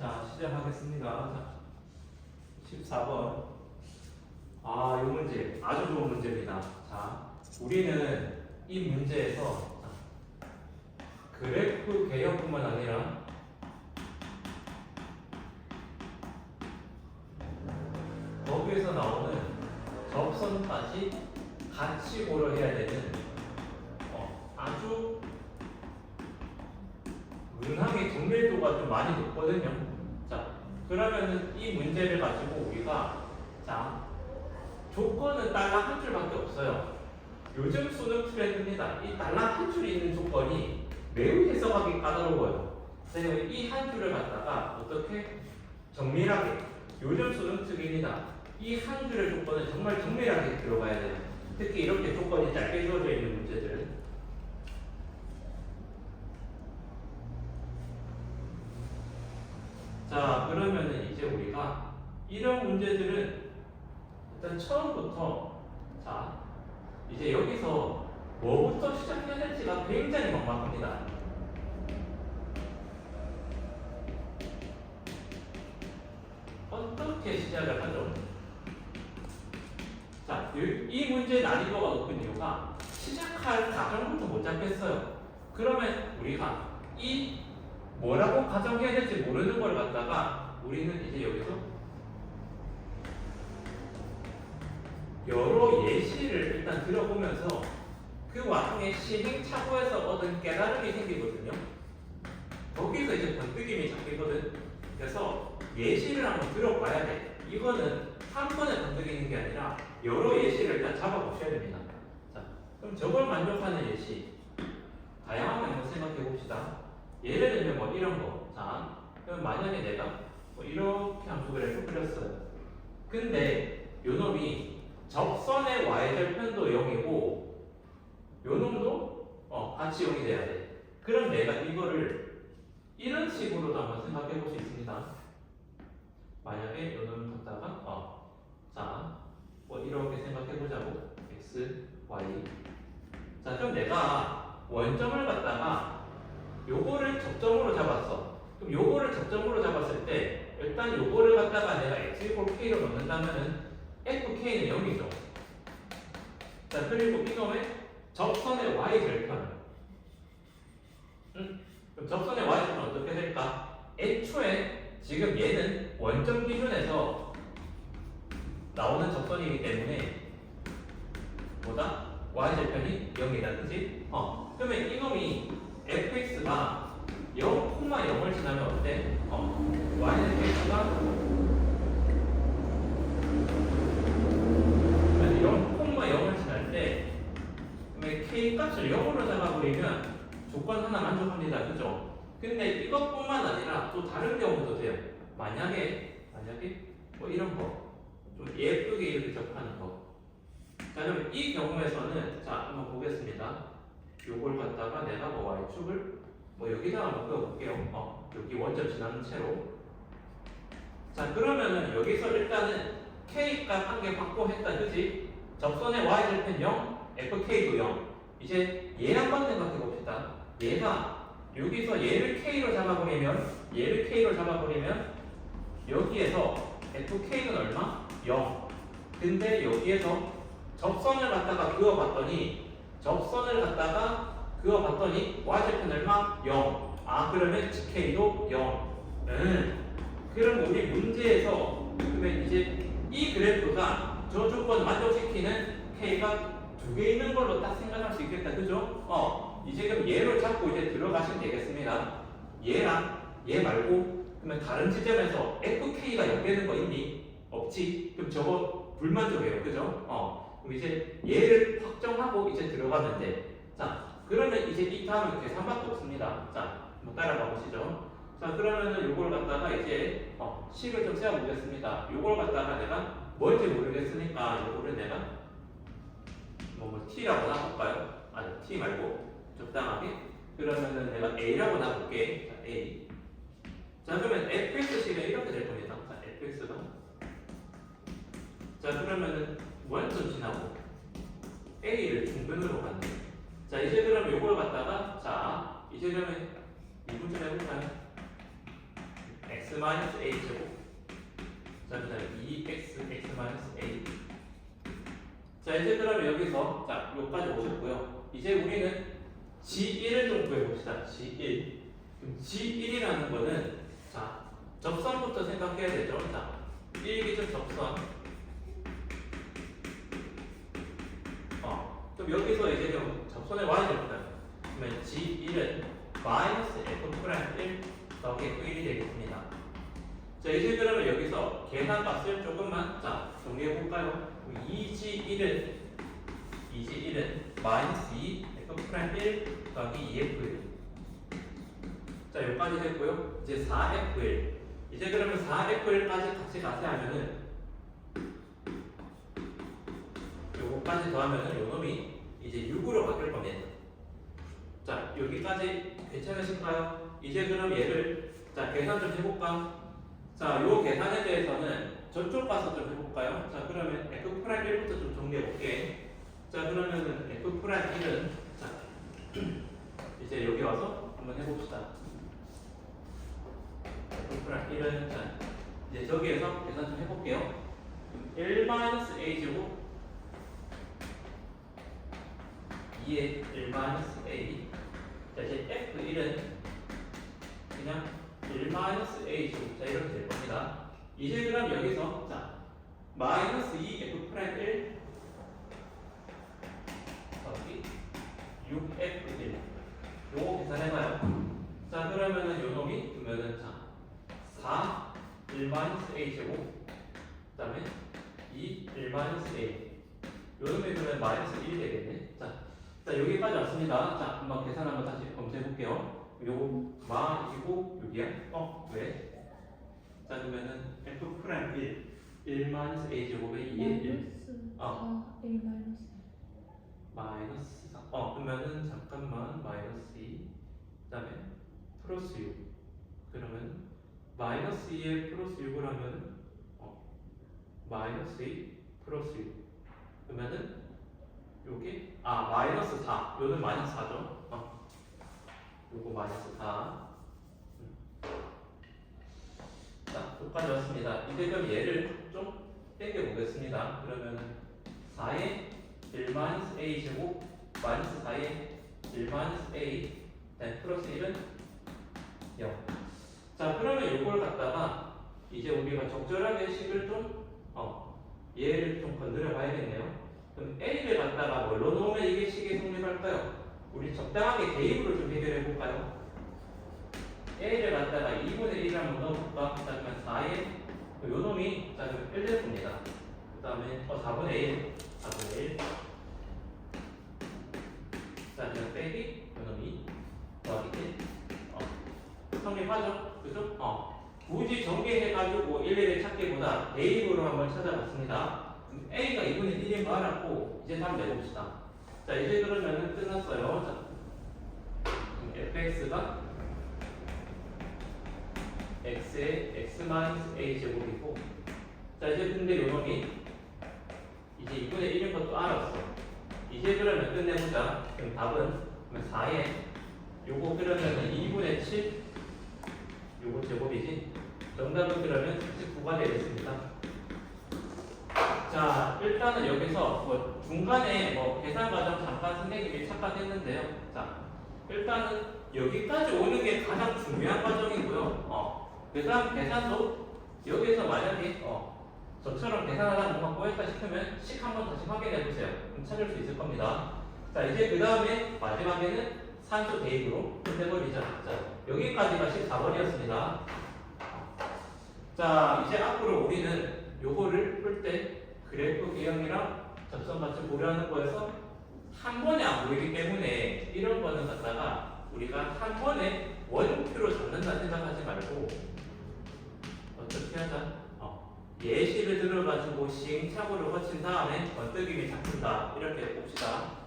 자, 시작하겠습니다. 자, 14번. 아, 이 문제 아주 좋은 문제입니다. 자, 우리는 이 문제에서 자, 그래프 개혁뿐만 아니라 거기에서 나오는 접선까지 같이 고려해야 되는 어, 아주 문항의 정밀도가 좀 많이 높거든요. 자, 그러면은 이 문제를 가지고 우리가 자 조건은 딸랑 한 줄밖에 없어요. 요즘 수능 트렌드입니다. 이 딸랑 한 줄이 있는 조건이 매우 해석하기 까다로워요. 그래서 이 한 줄을 갖다가 어떻게 정밀하게 요즘 수능 특입니다. 이 한 줄의 조건은 정말 정밀하게 들어가야 돼요. 특히 이렇게 조건이 짧게 주어져 있는 문제들. 자, 그러면은 이제 우리가 이런 문제들은 일단 처음부터 자, 이제 여기서 뭐부터 시작해야 될지가 굉장히 막막합니다. 어떻게 시작을 하죠? 자, 이- 이 문제의 난이도가 높은 이유가 시작할 과정부터 못 잡겠어요. 그러면 우리가 이 뭐라고 가정해야 될지 모르는 걸 갖다가 우리는 이제 여기서 여러 예시를 일단 들어보면서 그 와중에 시행착오에서 얻은 깨달음이 생기거든요. 거기서 이제 번뜩임이 잡히거든. 그래서 예시를 한번 들어봐야 돼. 이거는 한 번에 번뜩이는 게 아니라 여러 예시를 일단 잡아보셔야 됩니다. 자, 그럼 저걸 만족하는 예시 다양한 거 한번 생각해 봅시다. 예를 들면 뭐 이런 거. 자, 그럼 만약에 내가 뭐 이렇게 함수그래프 그렸어요. 근데 요 놈이 접선의 y절 편도 0이고 요 놈도 어, 같이 0이 돼야 돼. 그럼 내가 이거를 이런 식으로도 한번 생각해 볼 수 있습니다. 만약에 요 놈을 갖다가 어, 자, 뭐 이렇게 생각해 보자고. x, y. 자, 그럼 내가 원점을 갖다가 요거를 접점으로 잡았어. 그럼 요거를 접점으로 잡았을 때 일단 요거를 갖다가 내가 x 이퀄 k로 넣는다면은 fk는 0이죠. 자 그리고 이놈의 접선의 y 절편. 음? 그럼 접선의 y 절편 어떻게 될까? 애초에 지금 얘는 원점 기준에서 나오는 접선이기 때문에 뭐다? y 절편이 0이다, 그지? 어. 그러면 이놈이 fx가 0,0을 지나면 어때? 어, y는 x가 0,0을 지날 때 그러면 k 값을 0으로 잡아버리면 조건 하나 만족 합니다, 그죠? 근데 이것뿐만 아니라 또 다른 경우도 돼요. 만약에 만약에 뭐 이런 거 좀 예쁘게 이렇게 접하는 거. 자, 그럼 이 경우에서는 자 한번 보겠습니다. 요걸 갖다가 내가 뭐 y축을 뭐 여기다가 한번 그어볼게요. 어, 여기 원점 지나는 채로. 자, 그러면은 여기서 일단은 k 값 한 개 확보했다, 그지? 접선의 y 절편 0, fk도 0. 이제 얘 한번 생각해 봅시다. 얘가 여기서 얘를 k로 잡아버리면 얘를 k로 잡아버리면 여기에서 fk는 얼마? 0. 근데 여기에서 접선을 갖다가 그어봤더니 접선을 갖다가 그어봤더니 y절편 얼마? 0. 아 그러면 gk도 0. 음. 그럼 우리 문제에서 그러면 이제 이 그래프가 저 조건 만족시키는 k가 두 개 있는 걸로 딱 생각할 수 있겠다. 그죠? 어. 이제 그럼 얘를 잡고 이제 들어가시면 되겠습니다. 얘랑 얘 말고 그러면 다른 지점에서 fk가 0 되는 거 있니? 없지. 그럼 저거 불만족해요. 그죠? 어. 그럼 이제 얘를 확정하고 이제 돼. 자, 그러면 이제 이 다음은 계산밖에 없습니다. 자, 한번 따라가 보시죠. 자, 그러면은 요걸 갖다가 이제 어, 식을 좀 세워 보겠습니다. 요걸 갖다가 내가 뭔지 모르겠으니까 요거를 내가 뭐, 뭐 t라고 놔볼까요? 아니, t 말고 적당하게. 그러면은 내가 a라고 놔볼게. 자, a. 자, 그러면 fx식은 이렇게 될 겁니다. 자, fx가 자 그러면은 원점 지나고 A를 중변으로 갔네. 자 이제 그럼 요걸 갖다가 자 이제 그러면 미분점 해볼까요? x 마이너스 a 제곱 자 그다음에 2x x 마이너스 a 자 이제 그러면 여기서 자 여기까지 오셨고요 이제 우리는 g1을 좀 구해봅시다. g1 그럼 g1이라는 거는 자 접선부터 생각해야 되죠? 자 일기적 접선 어 그럼 여기서 이제 좀 접선의 y입니다. 그러면 g1은 마이너스 f 프라임 1 더하기 f1이 되겠습니다. 자 이제 그러면 여기서 계산값을 조금만 자 정리해 볼까요? 2g1은 2g1은 마이너스 2 f 프라임 1 더하기 2f1 자 여기까지 됐고요 이제 4f1 이제 그러면 4f1까지 같이 가세 하면은 요거까지 더하면은 요 놈이 이제 6으로 바뀔 겁니다 자 여기까지 괜찮으신가요? 이제 그럼 얘를 자 계산 좀 해볼까? 자, 요 계산에 대해서는 저쪽 가서 좀 해볼까요? 자, 그러면 f 프라임 1부터 좀 정리해 볼게. 자, 그러면은 f 프라임 1은 자, 이제 여기 와서 한번 해봅시다. 프라임 1은 자, 이제 저기에서 계산 좀 해볼게요. 1 마이너스 a 제곱 2의 1 마이너스 a 자, 이제 f1은 그냥 1 마이너스 a 제곱 자 이렇게 될 겁니다. 이제 그럼 여기서 자 마이너스 2 f 프라임 1 더하기 6 f 1 요거 계산해봐요. 자 그러면은 요 놈이 그러면은 자 4 1 마이너스 a 제곱 그 다음에 2 1 마이너스 a 요 놈이 그러면 마이너스 1이 되겠네. 자, 자 여기까지 왔습니다. 자 한번 계산 한번 다시 검토해 볼게요. 요거 마 이고 여기야? 어 왜? 자 그러면은 f 프라임 1 1 마이너스 a 제곱에 2의 1 어. 4 1 마이너스 마이너스 4. 어 그러면은 잠깐만 마이너스 2 그다음에 플러스 6 그러면 마이너스 2에 플러스 6을 하면 어 마이너스 2 플러스 6 그러면은 요게 아 마이너스 4 요는 마이너스 4죠? 어. 요거 마이너스 4 음. 자 여기까지 왔습니다. 이제 그럼 얘를 좀 빼겨 보겠습니다. 그러면은 4에 1 마이너스 a 제곱 마이너스 4에 1 마이너스 a 네, 플러스 1은 0. 자 그러면 이걸 갖다가 이제 우리가 적절하게 식을 좀 어, 얘를 좀 건드려 봐야겠네요. 그럼 a를 갖다가 뭘로 놓으면 이게 식이 성립할까요? 우리 적당하게 대입으로 좀 해결해 볼까요? a를 갖다가 2분의 1 한번 넣어볼까? 자 그러면 4에 요 놈이 자 그럼 1 됐습니다. 그 다음에 어 4분의 1 4분의 1 자, 그냥 빼기, 요놈이 더하기 1. 어. 성립하죠? 그죠? 어. 굳이 전개해가지고 일일이 찾기보다 대입으로 한번 찾아봤습니다. A가 2분의 1인 거 알았고, 이제 답 내봅시다. 자, 이제 그러면은 끝났어요. 자, fx가 x의 x-a 제곱이고, 자, 이제 근데 요놈이 이제 2분의 1인 것도 알았어. 이제 그러면 끝내보자. 그럼 답은 그러면 4에 요거 그러면은 2분의 7 요거 제곱이지. 정답은 그러면 19가 되겠습니다. 자, 일단은 여기서 뭐 중간에 뭐 계산 과정 잠깐 선생님이 착각했는데요. 자, 일단은 여기까지 오는 게 가장 중요한 과정이고요. 어, 그 다음 계산도 여기서 만약에 어, 저처럼 계산하다 뭔가 꼬였다 싶으면 식 한번 다시 확인해 보세요. 그럼 찾을 수 있을 겁니다. 자, 이제 그 다음에 마지막에는 산수 대입으로 끝내버리자. 자, 여기까지가 14번이었습니다. 자, 이제 앞으로 우리는 요거를 풀 때 그래프 개형이랑 접선 같이 고려하는 거에서 한 번에 안 보이기 때문에 이런 거는 갖다가 우리가 한 번에 원표로 잡는다 생각하지 말고 어떻게 하자? 어, 예시를 들어가지고 시행착오를 거친 다음에 번뜩임이 잡힌다 이렇게 봅시다.